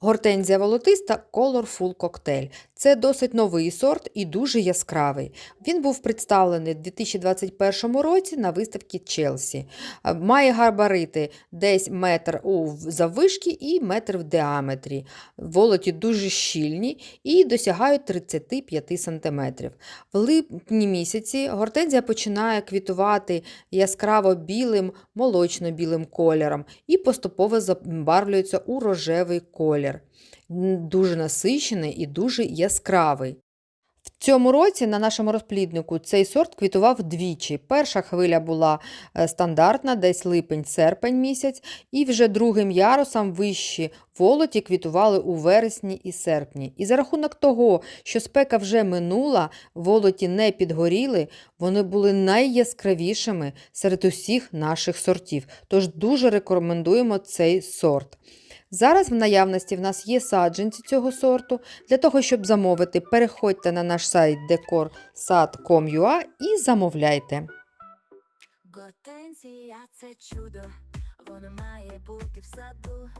Гортензія волотиста Colorful Cocktail. Це досить новий сорт і дуже яскравий. Він був представлений в 2021 році на виставці Челсі. Е, Має габарити десь метр у заввишки і метр в діаметрі. Волоті дуже щільні і досягають 35 см. В липні місяці гортензія починає квітувати яскраво білим, молочно-білим кольором і поступово забарвлюється у рожевий колір. Дуже насичений і дуже яскравий. В цьому році на нашому розпліднику цей сорт квітував двічі. Перша хвиля була е, стандартна, десь липень-серпень місяць, і вже другим ярусом вищі волоті квітували у вересні і серпні. І за рахунок того, що спека вже минула, волоті не підгоріли, вони були найяскравішими серед усіх наших сортів. Тож дуже рекомендуємо цей сорт. Зараз в наявності в нас є саджанці цього сорту. Для того, щоб замовити, переходьте на наш сайт decorsad.com.ua і замовляйте. Готенція це чудо, воно має бути в саду.